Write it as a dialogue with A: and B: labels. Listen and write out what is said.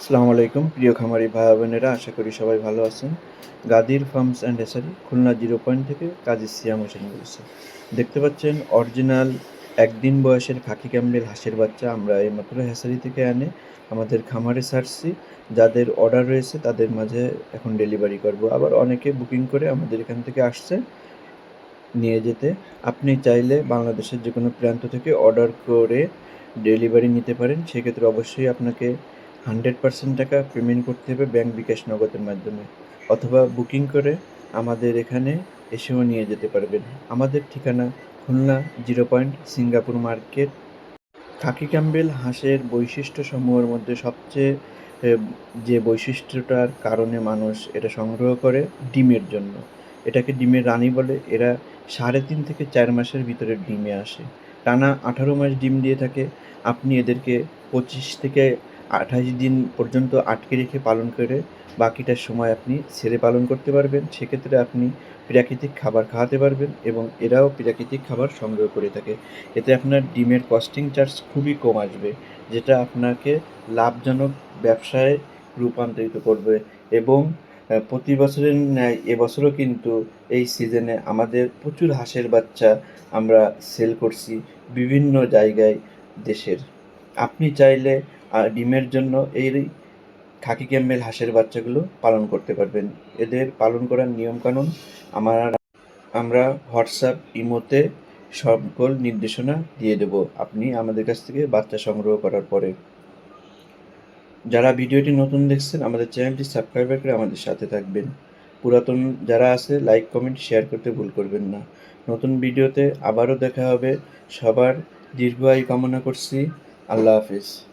A: আসসালামু আলাইকুম, প্রিয় খামারি ভাই বোনেরা আশা করি সবাই ভালো আছেন। গাদির farms and hatchery Khulna zero point থেকে কাজী সিয়াম হোসেন বলছি। দেখতে পাচ্ছেন, অরিজিনাল, একদিন বয়সের খাকি ক্যাম্বেল হাঁসের বাচ্চা আমরা এইমাত্র হেসারি থেকে আনে, আমাদের খামারে ছাড়ছি যাদের অর্ডার রয়েছে, তাদের মাঝে এখন ডেলিভারি করব। আবার অনেকে বুকিং করে আমাদের এখান থেকে আসছে, নিয়ে যেতে। আপনি চাইলে বাংলাদেশের যে কোনো প্রান্ত থেকে অর্ডার করে ডেলিভারি নিতে পারেন। সেক্ষেত্রে অবশ্যই আপনাকে হান্ড্রেড পার্সেন্ট টাকা পেমেন্ট করতে হবে ব্যাংক বিকাশ নগদের মাধ্যমে অথবা বুকিং করে আমাদের এখানে এসেও নিয়ে যেতে পারবেন। আমাদের ঠিকানা Khulna zero point Singapore market. Khaki Campbell হাঁসের বৈশিষ্ট্য সমূহের মধ্যে সবচেয়ে যে বৈশিষ্ট্যটার কারণে মানুষ এটা সংগ্রহ করে ডিমের জন্য। এটাকে ডিমের রানী বলে। এরা সাড়ে তিন থেকে চার মাসের ভিতরে ডিমে আসে। টানা আঠারো মাস ডিম দিয়ে থাকে। আপনি এদেরকে পঁচিশ থেকে আঠাশ দিন পর্যন্ত আটকে রেখে পালন করে বাকিটার সময় আপনি ছেড়ে পালন করতে পারবেন। সেক্ষেত্রে আপনি প্রাকৃতিক খাবার খাওয়াতে পারবেন এবং এরাও প্রাকৃতিক খাবার সংগ্রহ করে থাকে। এতে আপনার ডিমের কস্টিং চার্জ খুবই কম আসবে, যেটা আপনাকে লাভজনক ব্যবসায় রূপান্তরিত করবে এবং প্রতি বছরের ন্যায় এবছরও কিন্তু এই সিজনে আমাদের প্রচুর হাঁসের বাচ্চা আমরা সেল করছি বিভিন্ন জায়গায় দেশের। আপনি চাইলে ডিমের জন্য এই খাকি ক্যাম্বেল হাঁসের বাচ্চাগুলো পালন করতে পারবেন। এদের পালন করার নিয়মকানুন আমার, আমরা হোয়াটসঅ্যাপ, ইমোতে সকল নির্দেশনা দিয়ে দেব। আপনি আমাদের কাছ থেকে বাচ্চা সংগ্রহ করার পরে। যারা ভিডিওটি নতুন দেখছেন, আমাদের চ্যানেলটি সাবস্ক্রাইব করে আমাদের সাথে থাকবেন। পুরাতন যারা আছে, লাইক, কমেন্ট, শেয়ার করতে ভুল করবেন না। নতুন ভিডিওতে আবারও দেখা হবে। সবার দীর্ঘ আয়ু কামনা করছি। আল্লাহ হাফিজ।